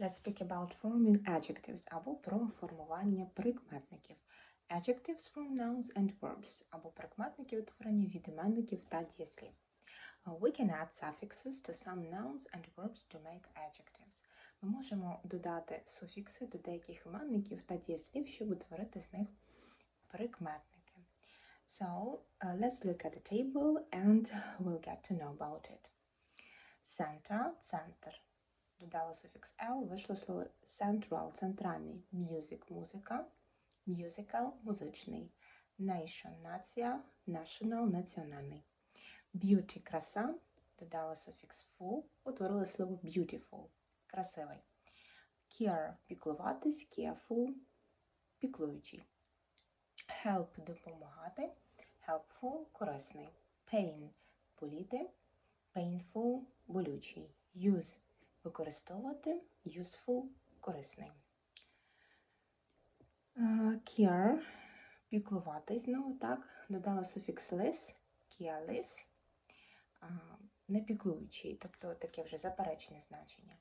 Let's speak about forming adjectives або про формування прикметників. Adjectives form nouns and verbs або прикметники утворені від іменників та дієслів. Uh, We can add suffixes to some nouns and verbs to make adjectives. Ми можемо додати суфікси до деяких іменників та дієслів, щоб утворити з них прикметники. So, uh, let's look at the table and we'll get to know about it. Center – центр. Додала суфікс L, вийшло слово central – центральний. Music – музика. Musical – музичний. Nation – нація. National – національний. Beauty – краса. Додала суфікс full, утворили слово beautiful – красивий. Care – піклуватись. Careful – піклуючий. Help – допомагати. Helpful – корисний. Pain – боліти. Painful – болючий. Use – використовувати. Useful – корисний. Е, Care – піклуватись знову, так. Додала суфікс less. Careless – не піклуючий, тобто таке вже заперечне значення.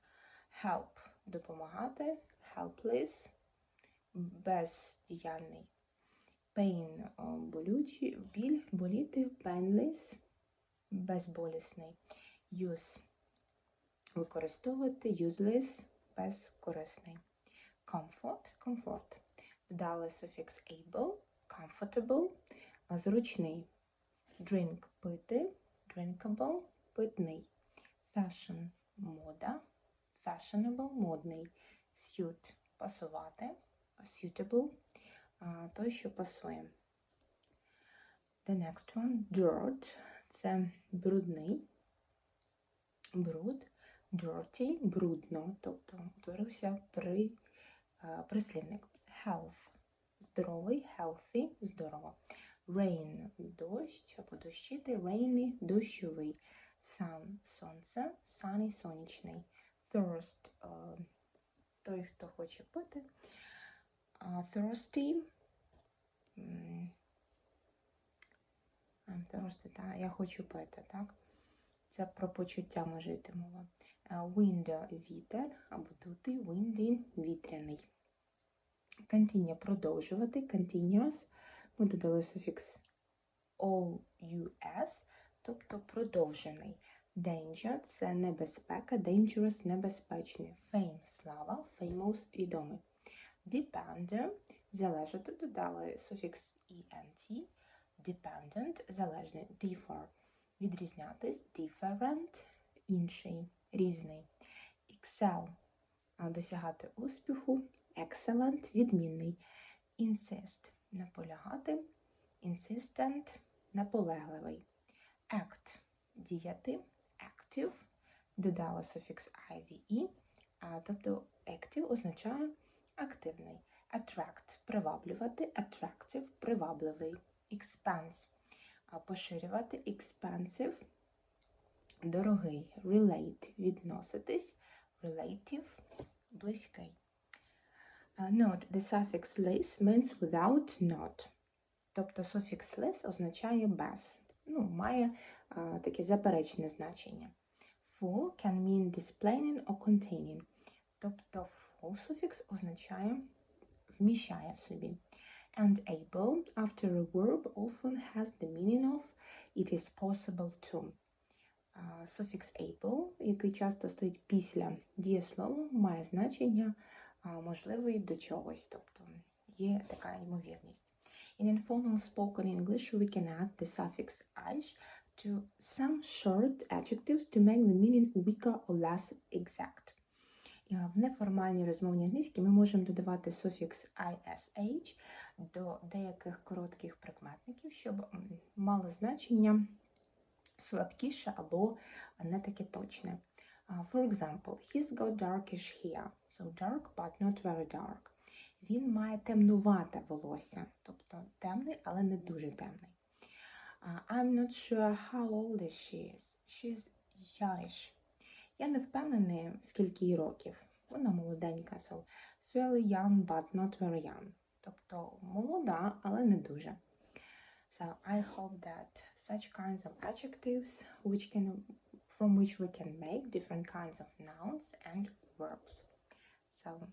Help – допомагати. Helpless – бездіяльний. Pain – болючий, біль, боліти. Painless – безболісний. Use – використовувати. Useless – безкорисний. Comfort – комфорт. Додали суфікс able – comfortable – зручний. Drink – пити. Drinkable – питний. Fashion – мода. Fashionable – модний. Suit – пасувати. Suitable – той, що пасує. The next one – dirt – це брудний. Бруд. Dirty – брудно, тобто утворився при, а, прислівник. Health – здоровий. Healthy – здорово. Rain – дощ або дощити. Rainy – дощовий. Sun – сонце. Sunny – сонячний. Thirst е, – той, хто хоче пити. Thirsty I'm thirsty, та, я хочу пити, так? Це про почуття йти мова. Е, Wind – вітер або дути. Windy – вітряний. Continue – продовжувати. Continuous. Ми додали суфікс OUS, тобто продовжений. Danger – це небезпека. Dangerous – небезпечний. Fame – слава. Famous – відомий. Depend – залежати. Додали суфікс ENT. Dependent – залежний. Differ – відрізнятись. Different – інший, різний. Excel – досягати успіху. Excellent – відмінний. Insist – наполягати. Insistent – наполегливий. Act – діяти. Active – додала суфікс IVE, тобто active означає активний. Attract – приваблювати. Attractive – привабливий. Expanse – поширювати. Expensive – дорогий. Relate – відноситись. Relative – близький. Uh, Note, the suffix less means without not. Тобто суфікс less означає без. Ну, має а, таке заперечне значення. Full can mean displaying or containing. Тобто full суфікс означає вміщає в собі. And able after a verb often has the meaning of it is possible to. А, Суфікс able, який часто стоїть після дієслова, має значення а, можливий до чогось, тобто є така ймовірність. In informal spoken English, we can add the suffix ish to some short adjectives to make the meaning weaker or less exact. А, В неформальній розмовній англійській ми можемо додавати суфікс ish до деяких коротких прикметників, щоб мало значення слабкіше або не таке точне. For example, he's got darkish hair. So dark, but not very dark. Він має темнувате волосся, тобто темний, але не дуже темний. I'm not sure how old is she is. Youngish. Я не впевнений, скільки їй років. Вона молоденька, so fairly young, but not very young. Тобто молода, але не дуже. So I hope that such kinds of adjectives which can from which we can make different kinds of nouns and verbs. салом.